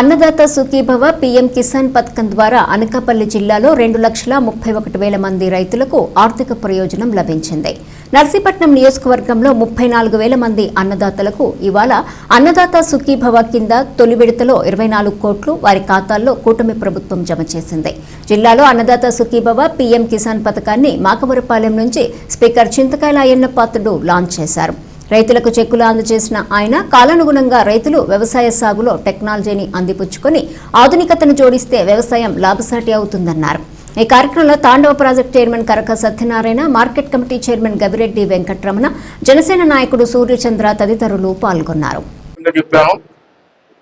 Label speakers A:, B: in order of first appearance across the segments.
A: Annadata Sukhibhava PM Kisan పథకం ద్వారా అనకాపల్లి జిల్లాలో రెండు లక్షల ముప్పై ఒకటి వేల మంది రైతులకు ఆర్థిక ప్రయోజనం లభించింది. నర్సీపట్నం నియోజకవర్గంలో ముప్పై నాలుగు వేల మంది అన్నదాతలకు ఇవాళ అన్నదాత సుఖీభవ కింద తొలి విడతలో ఇరవై నాలుగు కోట్లు వారి ఖాతాల్లో కూటమి ప్రభుత్వం జమ చేసింది. జిల్లాలో అన్నదాత సుఖీభవ పీఎం కిసాన్ పథకాన్ని మాకవరపాలెం నుంచి స్పీకర్ చింతకాయల అయ్యన్న పాత్రుడు లాంచ్ చేశారు. రైతులకు చెక్కులు అందజేసిన ఆయన కాలానుగుణంగా రైతులు వ్యవసాయ సాగులో టెక్నాలజీని అందిపుచ్చుకొని ఆధునికతను జోడిస్తే వ్యవసాయం లాభసాటి అవుతుందన్నారు. ఈ కార్యక్రమంలో Tandava project chairman Karaka Satyanarayana market committee chairman Gavireddy Venkataramana Janasena నాయకుడు సూర్యచంద్ర తదితరులు పాల్గొన్నారు.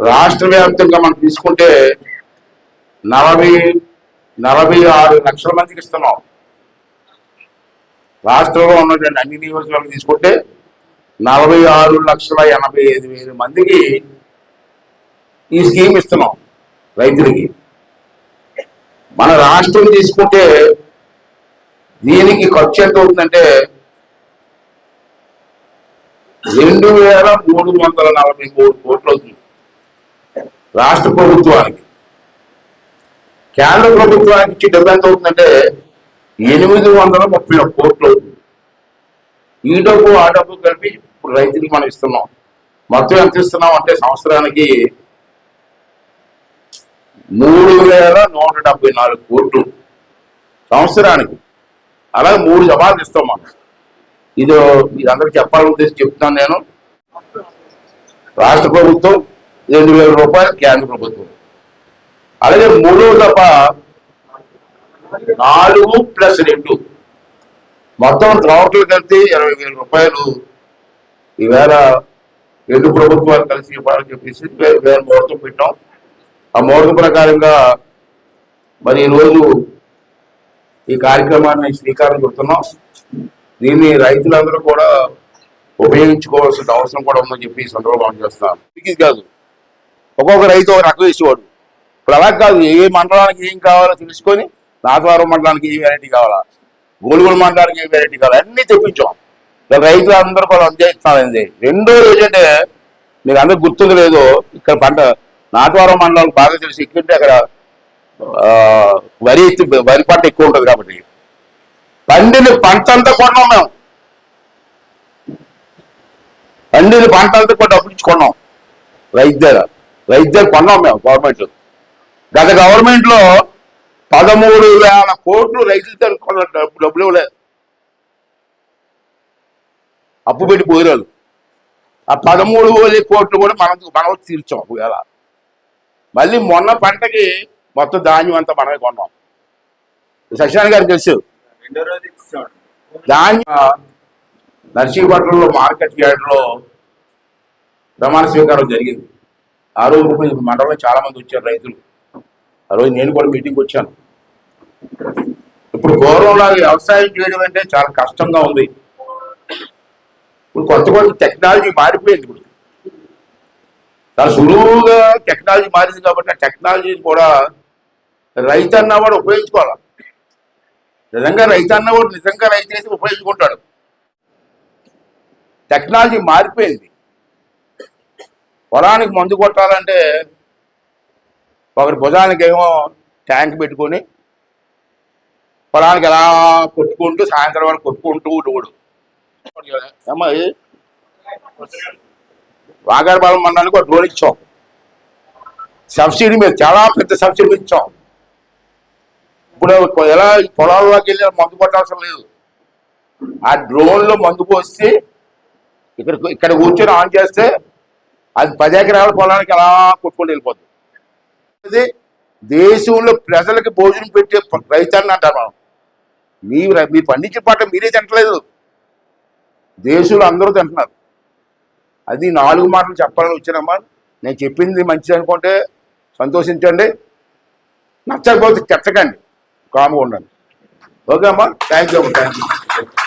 B: రాష్ట్ర వ్యాప్తంగా మనం తీసుకుంటే నలభై నలభై ఆరు లక్షల మందికి ఇస్తున్నాం. రాష్ట్రంలో ఉన్నటువంటి అన్ని నియోజకవర్గాలు తీసుకుంటే నలభై ఆరు లక్షల ఎనభై ఐదు వేల మందికి ఈ స్కీమ్ ఇస్తున్నాం రైతులకి. మన రాష్ట్రం తీసుకుంటే దీనికి ఖర్చు ఎంత అవుతుందంటే రెండు వేల మూడు వందల నలభై మూడు కోట్లు అవుతుంది. రాష్ట్ర ప్రభుత్వానికి. కేంద్ర ప్రభుత్వానికి ఇచ్చే డబ్బు ఎంత అవుతుందంటే ఎనిమిది వందల ముప్పై ఒక్క కోట్లు అవుతుంది. ఈ డబ్బు ఆ డబ్బు కలిపి ఇప్పుడు రైతులకు మనం ఇస్తున్నాం. మొత్తం ఎంత ఇస్తున్నాం అంటే సంవత్సరానికి మూడు వేల నూట డెబ్బై నాలుగు కోట్లు. సంవత్సరానికి. అలాగే మూడు జమాలు ఇస్తాం మనం. ఇది ఇది అందరికి చెప్పాలని ఉద్దేశం చెప్తున్నాను నేను. రాష్ట్ర ప్రభుత్వం రెండు వేల రూపాయలు కేంద్ర ప్రభుత్వం. అలాగే మూడో దఫ నాలుగు ప్లస్ రెండు. మొత్తం టోటల్ కలిపి ఇరవై వేల రూపాయలు ఈవేళ రెండు ప్రభుత్వాలు కలిసి ఇవ్వాలని చెప్పేసి మేము ముహూర్తం పెట్టాం. ఆ ముహూర్తం ప్రకారంగా మరి ఈరోజు ఈ కార్యక్రమాన్ని శ్రీకారం చుడుతున్నాం. దీన్ని రైతులందరూ కూడా ఉపయోగించుకోవాల్సిన అవసరం కూడా ఉందని చెప్పి సందర్భం చేస్తున్నాను ఇది కాదు. ఒక్కొక్క రైతు ఒక రకం వేసేవాడు. ఇప్పుడు అలా కాదు. ఏ మండలానికి ఏం కావాలో తెలుసుకొని నాగవరం మండలానికి ఏ వెరైటీ కావాలా? గోలుగోలు మండలానికి వెరైటీ కాదు. అన్ని తెప్పించాం. రైతులు అందరూ కూడా అందజేస్తున్నారండి రెండో ఏంటంటే మీకు అందరు గుర్తుంది లేదు ఇక్కడ పంట నాటవరం మండలం బాగా తెలిసి ఎక్కువంటే అక్కడ వరి వరి పంట ఎక్కువ ఉంటుంది కాబట్టి. పండిన పంట అంతా కొన్నాం మేము. పండిన పంట అంతా కూడా డబ్బులు ఇచ్చి కొన్నాం. రైతు దగ్గర. రైతు దగ్గర కొన్నాం మేము గవర్నమెంట్ గత గవర్నమెంట్లో పదమూడు వేల కోట్లు రైతులు దగ్గర డబ్బులు ఇవ్వలేదు అప్పు పెట్టి పోయిరాలు ఆ పదమూడు వేల కోట్లు కూడా మనం మనం తీర్చాం ఒకవేళ. మళ్ళీ మొన్న పంటకి మొత్తం ధాన్యం అంతా మనమే కొన్నాం. సత్యనారాయణ గారికి తెలుసు. ధాన్యం నర్సీపట్నంలో మార్కెట్ యార్డ్లో ప్రమాణ స్వీకారం జరిగింది. ఆ రోజు మండలంలో చాలా మంది వచ్చారు రైతులు. ఆ రోజు నేను కూడా మీటింగ్ వచ్చాను. ఇప్పుడు పూర్వంలాగా వ్యవసాయం చేయడం అంటే చాలా కష్టంగా ఉంది. ఇప్పుడు కొత్త కొత్త టెక్నాలజీ మారిపోయింది ఇప్పుడు. చాలా సులువుగా టెక్నాలజీ మారింది కాబట్టి ఆ టెక్నాలజీని కూడా రైతు అన్నవాడు ఉపయోగించుకోవాలి. నిజంగా రైతు అన్నవాడు నిజంగా రైతు అయితే ఉపయోగించుకుంటాడు. టెక్నాలజీ మారిపోయింది. పొలానికి మందు కొట్టాలంటే ఒకరి భుజానికి ఏమో ట్యాంక్ పెట్టుకొని పొలానికి ఎలా కొట్టుకుంటూ సాయంత్రం వరకు కొట్టుకుంటూ ఉండేవాడు ఏమ్మా ఇది? వాగారపాలెం మండలానికి ఒక డ్రోన్ ఇచ్చాం. సబ్సిడీ మీద చాలా పెద్ద సబ్సిడీ మీద ఇచ్చాం. ఇప్పుడు ఎలా ఈ పొలాల్లోకి వెళ్ళి మందు కొట్టాల్సిన లేదు. ఆ డ్రోన్లో మందు పోస్తే ఇక్కడ ఇక్కడ కూర్చొని ఆన్ చేస్తే అది పది ఎకరాల పొలానికి అలా కొట్టుకొని వెళ్ళిపోతుంది దేశంలో ప్రజలకు భోజనం పెట్టే రైతాన్ని అంటారు మనం. మీ మీరు పండించిన పాట మీరే తింటలేదు. దేశంలో అందరూ తింటున్నారు. అది నాలుగు మాటలు చెప్పాలని వచ్చానమ్మా. నేను చెప్పింది మంచిది అనుకుంటే సంతోషించండి. నచ్చకపోతే చెత్తకండి కామ్గా ఉండండి. ఓకే అమ్మా థ్యాంక్ యూ అమ్మా. Thank you